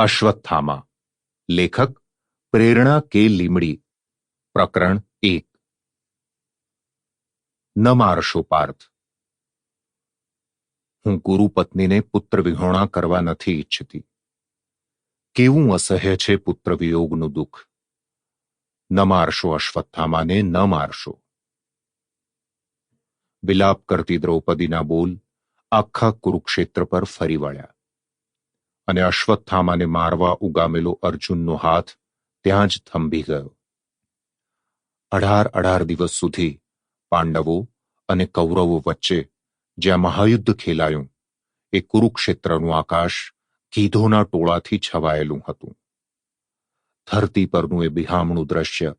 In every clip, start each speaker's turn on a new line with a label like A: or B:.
A: અશ્વત્થામા લેખક પ્રેરણા કે લીમડી પ્રકરણ એક ન મારશો પાર્થ હું ગુરુ પત્નીને પુત્ર વિહોણા કરવા નથી ઈચ્છતી કેવું અસહ્ય છે પુત્ર વિયોગનું દુઃખ ન મારશો અશ્વત્થામાને ન મારશો વિલાપ કરતી દ્રૌપદીના બોલ આખા કુરુક્ષેત્ર પર ફરી વળ્યા અને અશ્વત્થામાને મારવા ઉગામેલો અર્જુનનો હાથ ત્યાં જ થંભી ગયો. અઢાર અઢાર દિવસ સુધી પાંડવો અને કૌરવો વચ્ચે જ્યાં મહાયુદ્ધ ખેલાયું, એ કુરુક્ષેત્રનું આકાશ કીધોના ટોળાથી છવાયેલું હતું. ધરતી પરનું એ બિહામણું દ્રશ્ય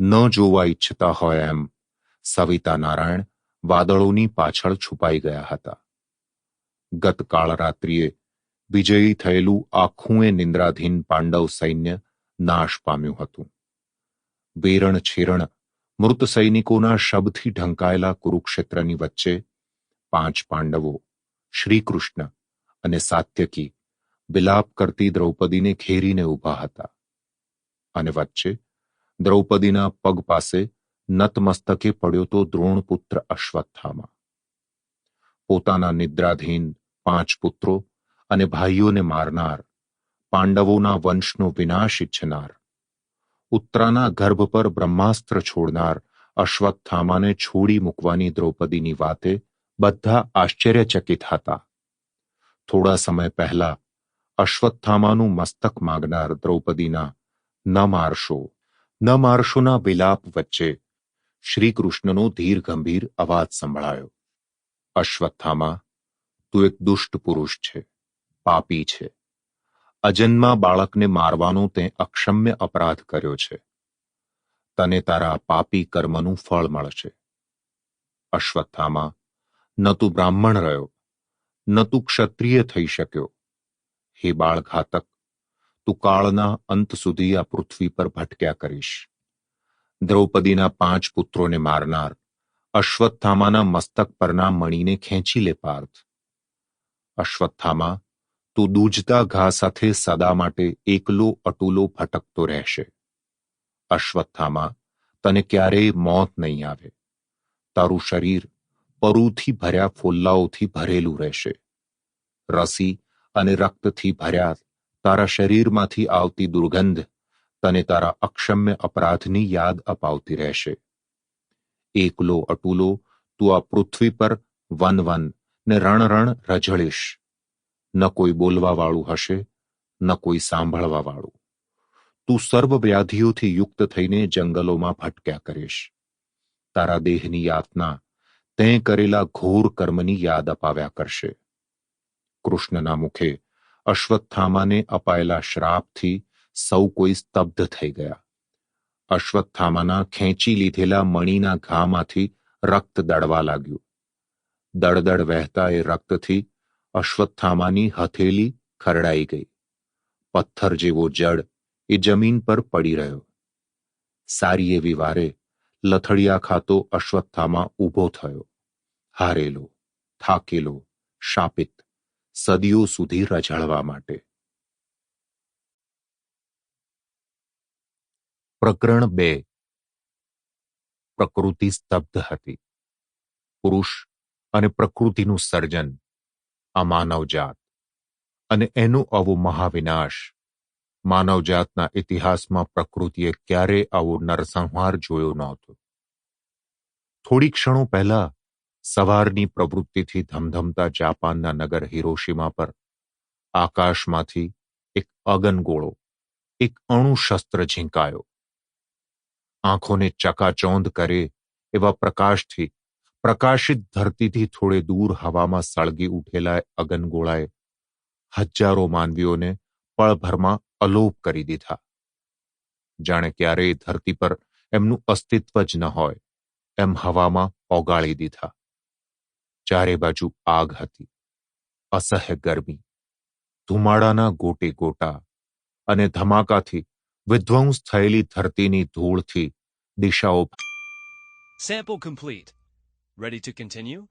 A: ન જોવા ઈચ્છતા હોય એમ સવિતા નારાયણ વાદળોની પાછળ છુપાઈ ગયા હતા. ગતકાળ રાત્રિએ વિજયી થયેલું આખું એ નિંદ્રાધીન પાંડવ સૈન્ય નાશ પામ્યું હતું. વેરણ છેરણ મૃત સૈનિકોના શબથી ઢંકાયેલા કુરુક્ષેત્રની વચ્ચે પાંચ પાંડવો, શ્રીકૃષ્ણ અને સાત્યકી વિલાપ કરતી દ્રૌપદીને ઘેરીને ઊભા હતા અને વચ્ચે દ્રૌપદીના પગ પાસે નતમસ્તકે પડ્યો તો દ્રોણપુત્ર અશ્વત્થામા. પોતાના નિદ્રાધીન પાંચ પુત્રો અને ભાઈઓને મારનાર, પાંડવોના વંશનો વિનાશ ઈચ્છનાર, ઉત્તરાના ગર્ભ પર બ્રહ્માસ્ત્ર છોડનાર, અશ્વત્થામાને છોડી મૂકવાની દ્રૌપદીની વાતે બધા આશ્ચર્યચકિત હતા. થોડા સમય પહેલા અશ્વત્થામાનું મસ્તક માગનાર દ્રૌપદીના, ન મારશો, ન મારશોના વિલાપ વચ્ચે શ્રીકૃષ્ણનો ધીર ગંભીર અવાજ સંભળાયો. અશ્વત્થામા, તું એક દુષ્ટ પુરુષ છે. પાપી છે. અજન્મા બાળકને મારવાનો તે અક્ષમ્ય અપરાધ કર્યો છે. તને તારા પાપી કર્મનું ફળ મળશે. અશ્વત્થામાં, ન તું બ્રાહ્મણ રહ્યો, ન તું ક્ષત્રિય થઈ શક્યો. હે બાળઘાતક, તું કાળના અંત સુધી આ પૃથ્વી પર ભટક્યા કરીશ. દ્રૌપદીના પાંચ પુત્રોને મારનાર અશ્વત્થામાના મસ્તક પરના મણીને ખેંચી લે પાર્થ. અશ્વત્થામા તું દૂજતા ઘા સાથે સદા માટે એકલો અટુલો ભટકતો રહેશે. અશ્વત્થામાં, તને ક્યારેય મોત નહીં આવે. તારું શરીર પરુથી ભર્યા ફોલ્લાઓથી ભરેલું રહેશે. રસી અને રક્તથી ભર્યા તારા શરીરમાંથી આવતી દુર્ગંધ તને તારા અક્ષમ્ય અપરાધની યાદ અપાવતી રહેશે. એકલો અટુલો તું આ પૃથ્વી પર વન વન ને રણરણ રણ રઝળીશ ન કોઈ બોલવાવાળું હશે, ન કોઈ સાંભળવાવાળું. તું સર્વ વ્યાધિઓથી યુક્ત થઈને જંગલોમાં ભટક્યા કરીશ. તારા દેહની યાતના તે કરેલા ઘોર કર્મની યાદ અપાવ્યા કરશે. કૃષ્ણના મુખે અશ્વત્થામાને અપાયેલા શ્રાપથી સૌ કોઈ સ્તબ્ધ થઈ ગયા. અશ્વત્થામાના ખેંચી લીધેલા મણીના ઘામાંથી રક્ત દળવા લાગ્યું. દળદળ વહેતા એ રક્તથી અશ્વત્થામાની હથેલી ખરડાઈ ગઈ. પથ્થર જેવો જડ એ જમીન પર પડી રહ્યો. સારી એવી વારે લથડિયા ખાતો અશ્વત્થામાં ઊભો થયો. હારેલો, થાકેલો, શાપિત, સદીઓ સુધી રઝળવા માટે. પ્રકરણ બે. પ્રકૃતિ સ્તબ્ધ હતી. પુરુષ અને પ્રકૃતિનું સર્જન. આ માનવજાત અને એનું આવું મહાવિનાશ. માનવજાતના ઇતિહાસમાં પ્રકૃતિએ ક્યારે આવો નરસંહાર જોયો નહોતો. થોડી ક્ષણો પહેલા સવારની પ્રવૃત્તિથી ધમધમતા જાપાનના નગર હિરોશીમા પર આકાશમાંથી એક અગનગોળો, એક અણુશસ્ત્ર ઝીંકાયો. આંખોને ચકાચોંધ કરે એવા પ્રકાશથી પ્રકાશિત ધરતીથી થોડે દૂર હવામાં સળગી ઉઠેલા અગનગોળાએ હજારો માનવીઓને પળભરમાં અલોપ કરી દીધા જાણે ક્યારેય ધરતી પર એમનું અસ્તિત્વ જ ન હોય, એમ હવામાં ઓગાળી દીધા ચારે બાજુ આગ હતી, અસહ્ય ગરમી, ધુમાડાના ગોટે ગોટા અને ધમાકાથી વિધ્વંસ થયેલી ધરતીની ધૂળથી દિશાઓ
B: sample complete. Ready to continue?